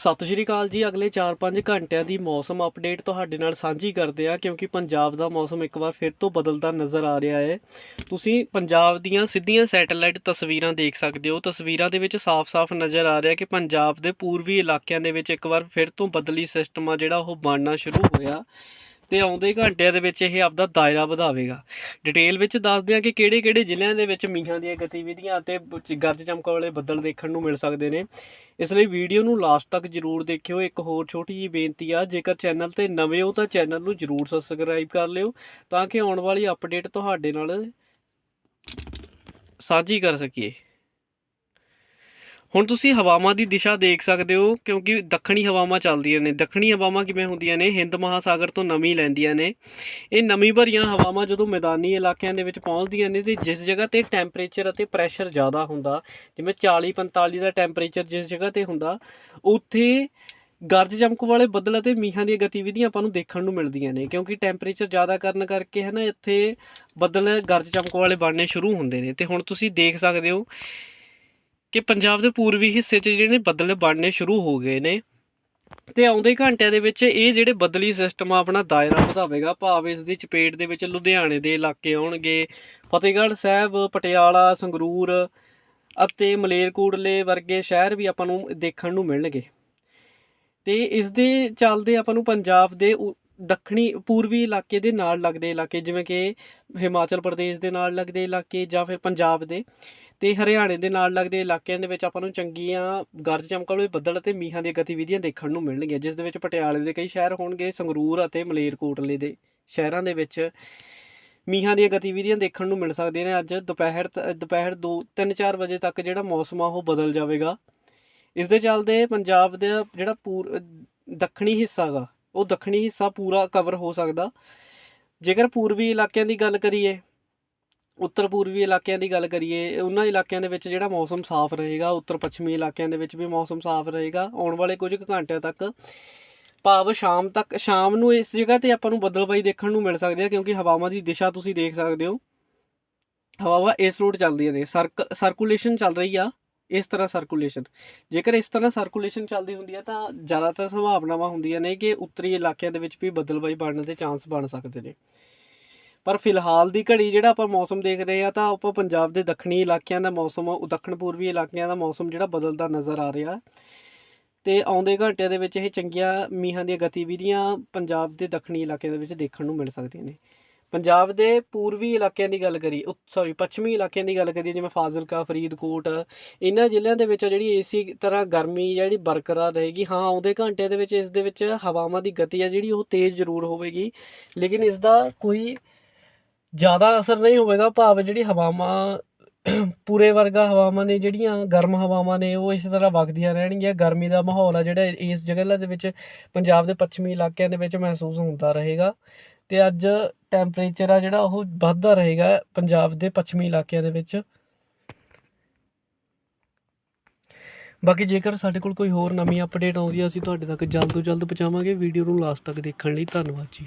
ਸਤਿ ਸ਼੍ਰੀ ਅਕਾਲ ਜੀ, ਅਗਲੇ 4-5 ਘੰਟਿਆਂ ਦੀ ਮੌਸਮ ਅਪਡੇਟ ਤੁਹਾਡੇ ਨਾਲ ਸਾਂਝੀ ਕਰਦੇ ਆ ਕਿਉਂਕਿ ਪੰਜਾਬ ਦਾ ਮੌਸਮ ਇੱਕ ਵਾਰ ਫਿਰ ਤੋਂ ਬਦਲਦਾ ਨਜ਼ਰ ਆ ਰਿਹਾ ਹੈ। ਤੁਸੀਂ ਪੰਜਾਬ ਦੀਆਂ ਸਿੱਧੀਆਂ ਸੈਟੇਲਾਈਟ ਤਸਵੀਰਾਂ ਦੇਖ ਸਕਦੇ ਹੋ। ਤਸਵੀਰਾਂ ਦੇ ਵਿੱਚ ਸਾਫ਼-ਸਾਫ਼ ਨਜ਼ਰ ਆ ਰਿਹਾ ਕਿ ਪੰਜਾਬ ਦੇ ਪੂਰਬੀ ਇਲਾਕਿਆਂ ਦੇ ਵਿੱਚ ਇੱਕ ਵਾਰ ਫਿਰ ਤੋਂ ਬਦਲੀ ਸਿਸਟਮ ਆ ਜਿਹੜਾ ਉਹ ਬਣਨਾ ਸ਼ੁਰੂ ਹੋਇਆ। ਤੇ ਆਉਂਦੇ ਘੰਟਿਆਂ ਦੇ ਵਿੱਚ ਇਹ ਆਪਦਾ ਦਾਇਰਾ ਵਧਾਵੇਗਾ। ਡਿਟੇਲ ਵਿੱਚ ਦੱਸਦੇ ਹਾਂ ਕਿ ਕਿਹੜੇ-ਕਿਹੜੇ ਜ਼ਿਲ੍ਹਿਆਂ ਦੇ ਵਿੱਚ ਮੀਂਹਾਂ ਦੀਆਂ ਗਤੀਵਿਧੀਆਂ ਅਤੇ ਗਰਜ ਚਮਕ ਵਾਲੇ ਬੱਦਲ ਦੇਖਣ ਨੂੰ ਮਿਲ ਸਕਦੇ ਨੇ। ਇਸ ਲਈ ਵੀਡੀਓ ਨੂੰ ਲਾਸਟ ਤੱਕ ਜਰੂਰ ਦੇਖਿਓ। ਇੱਕ ਹੋਰ ਛੋਟੀ ਜਿਹੀ ਬੇਨਤੀ ਆ, ਜੇਕਰ ਚੈਨਲ ਤੇ ਨਵੇਂ ਹੋ ਤਾਂ ਚੈਨਲ ਨੂੰ ਜਰੂਰ ਸਬਸਕ੍ਰਾਈਬ ਕਰ ਲਿਓ ਤਾਂ ਕਿ ਆਉਣ ਵਾਲੀ ਅਪਡੇਟ ਤੁਹਾਡੇ ਨਾਲ ਸਾਂਝੀ ਕਰ ਸਕੀਏ। ਹੁਣ ਤੁਸੀਂ ਹਵਾਵਾਂ ਦੀ ਦਿਸ਼ਾ ਦੇਖ ਸਕਦੇ ਹੋ, ਕਿਉਂਕਿ ਦੱਖਣੀ ਹਵਾਵਾਂ ਚੱਲਦੀਆਂ ਨੇ। ਦੱਖਣੀ ਹਵਾਵਾਂ ਕਿਵੇਂ ਹੁੰਦੀਆਂ ਨੇ? ਹਿੰਦ ਮਹਾਸਾਗਰ ਤੋਂ ਨਮੀ ਲੈਂਦੀਆਂ ਨੇ। ਇਹ ਨਮੀ ਭਰੀਆਂ ਹਵਾਵਾਂ ਜਦੋਂ ਮੈਦਾਨੀ ਇਲਾਕਿਆਂ ਦੇ ਵਿੱਚ ਪਹੁੰਚਦੀਆਂ ਨੇ ਤੇ ਜਿਸ ਜਗ੍ਹਾ ਤੇ ਟੈਂਪਰੇਚਰ ਅਤੇ ਪ੍ਰੈਸ਼ਰ ਜ਼ਿਆਦਾ ਹੁੰਦਾ, ਜਿਵੇਂ 40 45 ਦਾ ਟੈਂਪਰੇਚਰ ਜਿਸ ਜਗ੍ਹਾ ਤੇ ਹੁੰਦਾ, ਉੱਥੇ ਗਰਜ ਚਮਕ ਵਾਲੇ ਬੱਦਲ ਅਤੇ ਮੀਂਹਾਂ ਦੀਆਂ ਗਤੀਵਿਧੀਆਂ ਆਪਾਂ ਨੂੰ ਦੇਖਣ ਨੂੰ ਮਿਲਦੀਆਂ ਨੇ, ਕਿਉਂਕਿ ਟੈਂਪਰੇਚਰ ਜ਼ਿਆਦਾ ਕਰਨ ਕਰਕੇ ਹੈ ਨਾ, ਇੱਥੇ ਬੱਦਲ ਗਰਜ ਚਮਕ ਵਾਲੇ ਬਣਨੇ ਸ਼ੁਰੂ ਹੁੰਦੇ ਨੇ। ਤੇ ਹੁਣ ਤੁਸੀਂ ਦੇਖ ਸਕਦੇ ਹੋ ਕਿ ਪੰਜਾਬ ਦੇ ਪੂਰਬੀ ਹਿੱਸੇ 'ਚ ਜਿਹੜੇ ਨੇ ਬੱਦਲ ਬਣਨੇ ਸ਼ੁਰੂ ਹੋ ਗਏ ਨੇ ਤੇ ਆਉਂਦੇ ਘੰਟਿਆਂ ਦੇ ਵਿੱਚ ਇਹ ਜਿਹੜੇ ਬੱਦਲੀ ਸਿਸਟਮ ਆ, ਆਪਣਾ ਦਾਇਰਾ ਵਧਾਵੇਗਾ। ਭਾਵ ਇਸ ਦੀ ਚਪੇਟ ਦੇ ਵਿੱਚ ਲੁਧਿਆਣੇ ਦੇ ਇਲਾਕੇ ਆਉਣਗੇ, ਫਤਿਹਗੜ੍ਹ ਸਾਹਿਬ, ਪਟਿਆਲਾ, ਸੰਗਰੂਰ ਅਤੇ ਮਲੇਰਕੋਟਲੇ ਵਰਗੇ ਸ਼ਹਿਰ ਵੀ ਆਪਾਂ ਨੂੰ ਦੇਖਣ ਨੂੰ ਮਿਲਣਗੇ। ਤੇ ਇਸ ਦੇ ਚੱਲਦੇ ਆਪਾਂ ਨੂੰ ਪੰਜਾਬ ਦੇ ਉ- ਦੱਖਣੀ ਪੂਰਬੀ ਇਲਾਕੇ ਦੇ ਨਾਲ ਲੱਗਦੇ ਇਲਾਕੇ ਜਿਵੇਂ ਕਿ ਹਿਮਾਚਲ ਪ੍ਰਦੇਸ਼ ਦੇ ਨਾਲ ਲੱਗਦੇ ਇਲਾਕੇ ਜਾਂ ਫਿਰ ਪੰਜਾਬ ਦੇ। ਤੇ ਹਰਿਆਣੇ ਦੇ ਨਾਲ ਲੱਗਦੇ ਇਲਾਕਿਆਂ ਦੇ ਵਿੱਚ ਆਪਾਂ ਨੂੰ ਚੰਗੀਆਂ ਗਰਜ ਚਮਕ ਵਾਲੇ ਬੱਦਲ ਅਤੇ ਮੀਂਹਾਂ ਦੀਆਂ ਗਤੀਵਿਧੀਆਂ ਦੇਖਣ ਨੂੰ ਮਿਲਣਗੀਆਂ, ਜਿਸ ਦੇ ਵਿੱਚ ਪਟਿਆਲੇ ਦੇ ਕਈ ਸ਼ਹਿਰ ਹੋਣਗੇ, ਸੰਗਰੂਰ ਅਤੇ ਮਲੇਰਕੋਟਲੇ ਦੇ ਸ਼ਹਿਰਾਂ ਦੇ ਵਿੱਚ ਮੀਂਹਾਂ ਦੀਆਂ ਗਤੀਵਿਧੀਆਂ ਦੇਖਣ ਨੂੰ ਮਿਲ ਸਕਦੀਆਂ ਨੇ। ਅੱਜ ਦੁਪਹਿਰ ਤ- ਦੁਪਹਿਰ 2 3-4 ਵਜੇ ਤੱਕ ਜਿਹੜਾ ਮੌਸਮ ਆ, ਉਹ ਬਦਲ ਜਾਵੇਗਾ। ਇਸ ਦੇ ਚੱਲਦੇ ਪੰਜਾਬ ਦਾ ਜਿਹੜਾ ਪੂਰ, ਦੱਖਣੀ ਹਿੱਸਾ ਗਾ, ਉਹ ਦੱਖਣੀ ਹਿੱਸਾ ਪੂਰਾ ਕਵਰ ਹੋ ਸਕਦਾ। ਜੇਕਰ ਪੂਰਬੀ ਇਲਾਕਿਆਂ ਦੀ ਗੱਲ ਕਰੀਏ ਉੱਤਰ ਪੂਰਬੀ ਇਲਾਕਿਆਂ ਦੀ ਗੱਲ ਕਰੀਏ, ਉਹਨਾਂ ਇਲਾਕਿਆਂ ਦੇ ਵਿੱਚ ਜਿਹੜਾ ਮੌਸਮ ਸਾਫ਼ ਰਹੇਗਾ, ਉੱਤਰ ਪੱਛਮੀ ਇਲਾਕਿਆਂ ਦੇ ਵਿੱਚ ਵੀ ਮੌਸਮ ਸਾਫ਼ ਰਹੇਗਾ, ਆਉਣ ਵਾਲੇ ਕੁਝ ਕੁ ਘੰਟਿਆਂ ਤੱਕ ਭਾਵ ਸ਼ਾਮ ਤੱਕ, ਸ਼ਾਮ ਨੂੰ ਇਸ ਜਗ੍ਹਾ ਤੇ ਆਪਾਂ ਨੂੰ ਬੱਦਲਬਾਈ ਦੇਖਣ ਨੂੰ ਮਿਲ ਸਕਦੀ ਹੈ ਕਿਉਂਕਿ ਹਵਾਵਾਂ ਦੀ ਦਿਸ਼ਾ ਤੁਸੀਂ ਦੇਖ ਸਕਦੇ ਹੋ। ਹਵਾਵਾਂ ਇਸ ਰੂਟ ਚੱਲਦੀਆਂ ਨੇ ਸਰਕੂਲੇਸ਼ਨ ਚੱਲ ਰਹੀ ਆ, ਇਸ ਤਰ੍ਹਾਂ ਸਰਕੂਲੇਸ਼ਨ ਜੇਕਰ ਇਸ ਤਰ੍ਹਾਂ ਸਰਕੂਲੇਸ਼ਨ ਚੱਲਦੀ ਹੁੰਦੀ ਹੈ ਤਾਂ ਜ਼ਿਆਦਾਤਰ ਸੰਭਾਵਨਾਵਾਂ ਹੁੰਦੀਆਂ ਨੇ ਕਿ ਉੱਤਰੀ ਇਲਾਕਿਆਂ ਦੇ ਵਿੱਚ ਵੀ ਬੱਦਲਬਾਈ ਬਣਨ ਦੇ ਚਾਂਸ ਬਣ ਸਕਦੇ ਨੇ। ਪਰ ਫਿਲਹਾਲ ਦੀ ਘੜੀ ਜਿਹੜਾ ਆਪਾਂ ਮੌਸਮ ਦੇਖ ਰਹੇ ਆ ਤਾਂ ਆਪਾਂ ਪੰਜਾਬ ਦੇ ਦੱਖਣੀ ਇਲਾਕਿਆਂ ਦਾ ਮੌਸਮ, ਦੱਖਣ ਪੂਰਬੀ ਇਲਾਕਿਆਂ ਦਾ ਮੌਸਮ ਜਿਹੜਾ ਬਦਲਦਾ ਨਜ਼ਰ ਆ ਰਿਹਾ। ਤੇ ਆਉਂਦੇ ਘੰਟਿਆਂ ਦੇ ਵਿੱਚ ਇਹ ਚੰਗੀਆਂ ਮੀਂਹਾਂ ਦੀਆਂ ਗਤੀਵਿਧੀਆਂ ਪੰਜਾਬ ਦੇ ਦੱਖਣੀ ਇਲਾਕਿਆਂ ਦੇ ਵਿੱਚ ਦੇਖਣ ਨੂੰ ਮਿਲ ਸਕਦੀਆਂ ਨੇ। ਪੰਜਾਬ ਦੇ ਪੂਰਬੀ ਇਲਾਕਿਆਂ ਦੀ ਗੱਲ ਕਰੀ ਸੌਰੀ ਪੱਛਮੀ ਇਲਾਕਿਆਂ ਦੀ ਗੱਲ ਕਰੀਏ, ਜਿਵੇਂ ਫਾਜ਼ਿਲਕਾ, ਫਰੀਦਕੋਟ, ਇਹਨਾਂ ਜ਼ਿਲ੍ਹਿਆਂ ਦੇ ਵਿੱਚ ਜਿਹੜੀ ਏਸੀ ਤਰ੍ਹਾਂ ਗਰਮੀ ਜਿਹੜੀ ਬਰਕਰਾਰ ਰਹੇਗੀ, ਹਾਂ, ਆਉਂਦੇ ਘੰਟੇ ਦੇ ਵਿੱਚ ਇਸ ਦੇ ਵਿੱਚ ਹਵਾਵਾਂ ਦੀ ਗਤੀ ਆ ਜਿਹੜੀ ਉਹ ਤੇਜ਼ ਜ਼ਰੂਰ ਹੋਵੇਗੀ। ਲੇਕਿਨ ਇਸ ਦਾ ਕੋਈ ਜ਼ਿਆਦਾ ਅਸਰ ਨਹੀਂ ਹੋਵੇਗਾ, ਭਾਵ ਜਿਹੜੀ ਹਵਾਵਾਂ, ਪੂਰੇ ਵਰਗਾ ਹਵਾਵਾਂ ਨੇ, ਜਿਹੜੀਆਂ ਗਰਮ ਹਵਾਵਾਂ ਨੇ, ਉਹ ਇਸੇ ਤਰ੍ਹਾਂ ਵਗਦੀਆਂ ਰਹਿਣਗੀਆਂ। ਗਰਮੀ ਦਾ ਮਾਹੌਲ ਆ ਜਿਹੜਾ ਇਸ ਜਗ੍ਹਾ ਦੇ ਵਿੱਚ, ਪੰਜਾਬ ਦੇ ਪੱਛਮੀ ਇਲਾਕਿਆਂ ਦੇ ਵਿੱਚ ਮਹਿਸੂਸ ਹੁੰਦਾ ਰਹੇਗਾ। ਤੇ ਅੱਜ ਟੈਂਪਰੇਚਰ ਆ ਜਿਹੜਾ, ਉਹ ਵੱਧਦਾ ਰਹੇਗਾ ਪੰਜਾਬ ਦੇ ਪੱਛਮੀ ਇਲਾਕਿਆਂ ਦੇ ਵਿੱਚ। ਬਾਕੀ ਜੇਕਰ ਸਾਡੇ ਕੋਲ ਕੋਈ ਹੋਰ ਨਵੀਂ ਅਪਡੇਟ ਆਉਂਦੀ ਹੈ ਅਸੀਂ ਤੁਹਾਡੇ ਤੱਕ ਜਲਦ ਤੋਂ ਜਲਦ ਪਹੁੰਚਾਵਾਂਗੇ। ਵੀਡੀਓ ਨੂੰ ਲਾਸਟ ਤੱਕ ਦੇਖਣ ਲਈ ਧੰਨਵਾਦ ਜੀ।